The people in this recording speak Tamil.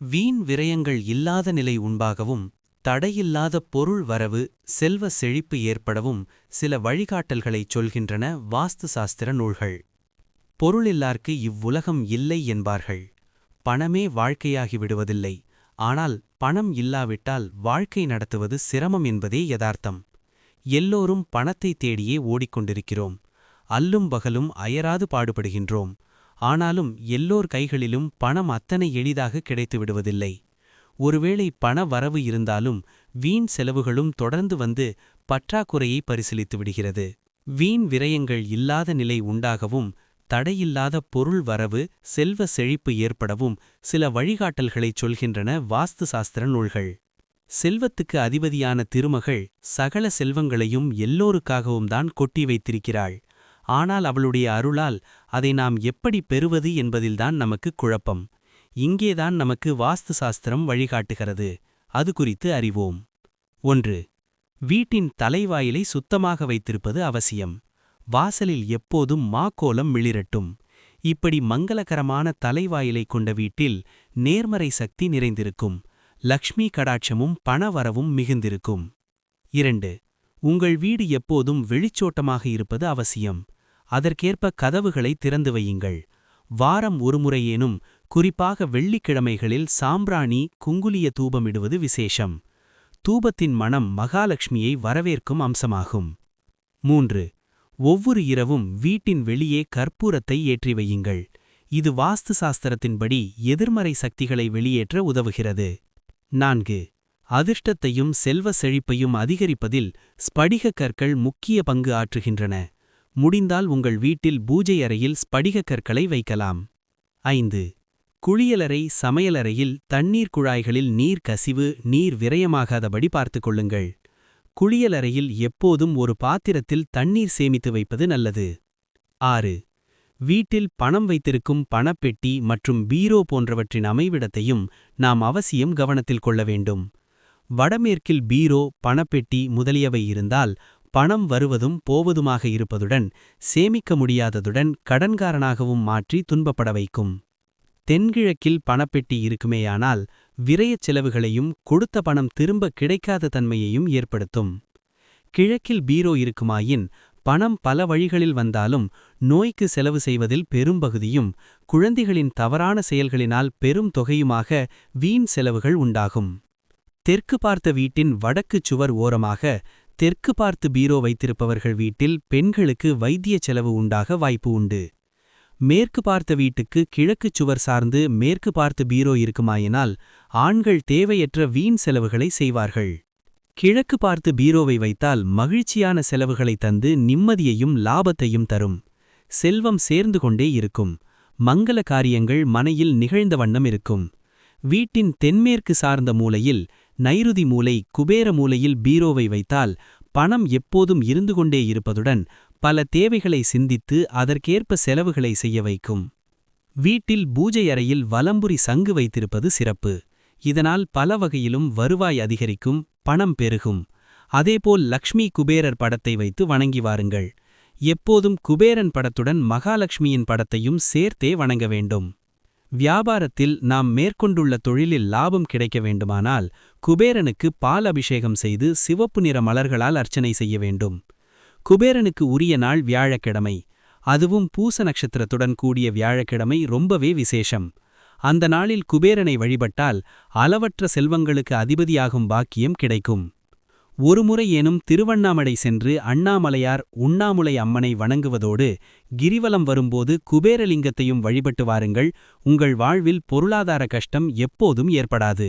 வீண் விரயங்கள் இல்லாத நிலை உண்டாகவும் தடையில்லாத பொருள் வரவு செல்வ செழிப்பு ஏற்படவும் சில வழிகாட்டல்களைச் சொல்கின்றன வாஸ்து சாஸ்திர நூல்கள். பொருளில்லார்க்கு இவ்வுலகம் இல்லை என்பார்கள். பணமே வாழ்க்கையாகி விடுவதில்லை. ஆனால் பணம் இல்லாவிட்டால் வாழ்க்கை நடத்துவது சிரமம் என்பதே யதார்த்தம். எல்லோரும் பணத்தை தேடியே ஓடிக்கொண்டிருக்கிறோம். அல்லும் பகலும் அயராது பாடுபடுகின்றோம். ஆனாலும் எல்லோர் கைகளிலும் பணம் அத்தனை எளிதாக கிடைத்து விடுவதில்லை. ஒருவேளை பண வரவு இருந்தாலும் வீண் செலவுகளும் தொடர்ந்து வந்து பற்றாக்குறையை பரிசீலித்து விடுகிறது. வீண் விரயங்கள் இல்லாத நிலை உண்டாகவும் தடையில்லாத பொருள் வரவு செல்வ செழிப்பு ஏற்படவும் சில வழிகாட்டல்களைச் சொல்கின்றன வாஸ்து சாஸ்திர நூல்கள். செல்வத்துக்கு அதிபதியான திருமகள் சகல செல்வங்களையும் எல்லோருக்காகவும் தான் கொட்டி வைத்திருக்கிறாள். ஆனால் அவளுடைய அருளால் அதை நாம் எப்படி பெறுவது என்பதில்தான் நமக்கு குழப்பம். இங்கேதான் நமக்கு வாஸ்து சாஸ்திரம் வழிகாட்டுகிறது. அது குறித்து அறிவோம். ஒன்று. வீட்டின் தலைவாயிலை சுத்தமாக வைத்திருப்பது அவசியம். வாசலில் எப்போதும் மாக்கோலம் மிளிரட்டும் இப்படி மங்களகரமான தலைவாயிலை கொண்ட வீட்டில் நேர்மறை சக்தி நிறைந்திருக்கும். லக்ஷ்மி கடாட்சமும் பணவரவும் மிகுந்திருக்கும். இரண்டு. உங்கள் வீடு எப்போதும் வெளிச்சோட்டமாக இருப்பது அவசியம். அதற்கேற்ப கதவுகளை திறந்து வையுங்கள். வாரம் ஒருமுறையேனும் குறிப்பாக வெள்ளிக்கிழமைகளில் சாம்பிராணி குங்குலிய தூபமிடுவது விசேஷம். தூபத்தின் மனம் மகாலட்சுமியை வரவேற்கும் அம்சமாகும். மூன்று. ஒவ்வொரு இரவும் வீட்டின் வெளியே கற்பூரத்தை ஏற்றி வையுங்கள். இது வாஸ்து சாஸ்திரத்தின்படி எதிர்மறை சக்திகளை வெளியேற்ற உதவுகிறது. நான்கு. அதிர்ஷ்டத்தையும் செல்வ செழிப்பையும் அதிகரிப்பதில் ஸ்படிக கற்கள் முக்கிய பங்கு ஆற்றுகின்றன. முடிந்தால் உங்கள் வீட்டில் பூஜை அறையில் ஸ்படிக கற்களை வைக்கலாம். ஐந்து. குளியலறை சமையலறையில் தண்ணீர் குழாய்களில் நீர் கசிவு நீர் விரயமாகாதபடி பார்த்து கொள்ளுங்கள். குளியலறையில் எப்போதும் ஒரு பாத்திரத்தில் தண்ணீர் சேமித்து வைப்பது நல்லது. ஆறு. வீட்டில் பணம் வைத்திருக்கும் பணப்பெட்டி மற்றும் பீரோ போன்றவற்றின் அமைவிடத்தையும் நாம் அவசியம் கவனத்தில் கொள்ள வேண்டும். வடமேற்கில் பீரோ பணப்பெட்டி முதலியவை இருந்தால் பணம் வருவதும் போவதுமாக இருப்பதுடன் சேமிக்க முடியாததுடன் கடன்காரனாகவும் மாற்றி துன்பப்பட வைக்கும். தென்கிழக்கில் பணப்பெட்டி இருக்குமேயானால் விரயச் செலவுகளையும் கொடுத்த பணம் திரும்ப கிடைக்காத தன்மையையும் ஏற்படுத்தும். கிழக்கில் பீரோ இருக்குமாயின் பணம் பல வழிகளில் வந்தாலும் நோய்க்கு செலவு செய்வதில் பெரும்பகுதியும் குழந்தைகளின் தவறான செயல்களினால் பெரும் தொகையுமாக வீண் செலவுகள் உண்டாகும். தெற்கு பார்த்த வீட்டின் வடக்குச் சுவர் ஓரமாக தெற்கு பார்த்து பீரோ வைத்திருப்பவர்கள் வீட்டில் பெண்களுக்கு வைத்திய செலவு உண்டாக வாய்ப்பு உண்டு. மேற்கு பார்த்த வீட்டுக்கு கிழக்குச் சுவர் சார்ந்து மேற்கு பார்த்து பீரோ இருக்குமாயினால் ஆண்கள் தேவையற்ற வீண் செலவுகளை செய்வார்கள். கிழக்கு பார்த்து பீரோவை வைத்தால் மகிழ்ச்சியான செலவுகளை தந்து நிம்மதியையும் லாபத்தையும் தரும். செல்வம் சேர்ந்து கொண்டே இருக்கும். மங்கள காரியங்கள் மனையில் நிகழ்ந்த வண்ணம் இருக்கும். வீட்டின் தென்மேற்கு சார்ந்த மூலையில் நைருதி மூலை குபேர மூலையில் பீரோவை வைத்தால் பணம் எப்போதும் இருந்து கொண்டே இருப்பதுடன் பல தேவைகளை சிந்தித்து அதற்கேற்ப செலவுகளை செய்ய வைக்கும். வீட்டில் பூஜை அறையில் வலம்புரி சங்கு வைத்திருப்பது சிறப்பு. இதனால் பல வகையிலும் வருவாய் அதிகரிக்கும் பணம் பெருகும். அதேபோல் லக்ஷ்மி குபேரர் படத்தை வைத்து வணங்கி வாருங்கள். எப்போதும் குபேரன் படத்துடன் மகாலட்சுமியின் படத்தையும் சேர்த்தே வணங்க வேண்டும். வியாபாரத்தில் நாம் மேற்கொண்டுள்ள தொழிலில் லாபம் கிடைக்க வேண்டுமானால் குபேரனுக்கு பால் அபிஷேகம் செய்து சிவப்பு நிற மலர்களால் அர்ச்சனை செய்ய வேண்டும். குபேரனுக்கு உரிய நாள் வியாழக்கிழமை. அதுவும் பூச நட்சத்திரத்துடன் கூடிய வியாழக்கிழமை ரொம்பவே விசேஷம். அந்த நாளில் குபேரனை வழிபட்டால் அளவற்ற செல்வங்களுக்கு அதிபதியாகும் பாக்கியம் கிடைக்கும். ஒருமுறை எனும் திருவண்ணாமலை சென்று அண்ணாமலையார் உண்ணாமுலை அம்மனை வணங்குவதோடு கிரிவலம் வரும்போது குபேரலிங்கத்தையும் வழிபட்டு வாருங்கள் உங்கள் வாழ்வில் பொருளாதார கஷ்டம் எப்போதும் ஏற்படாது.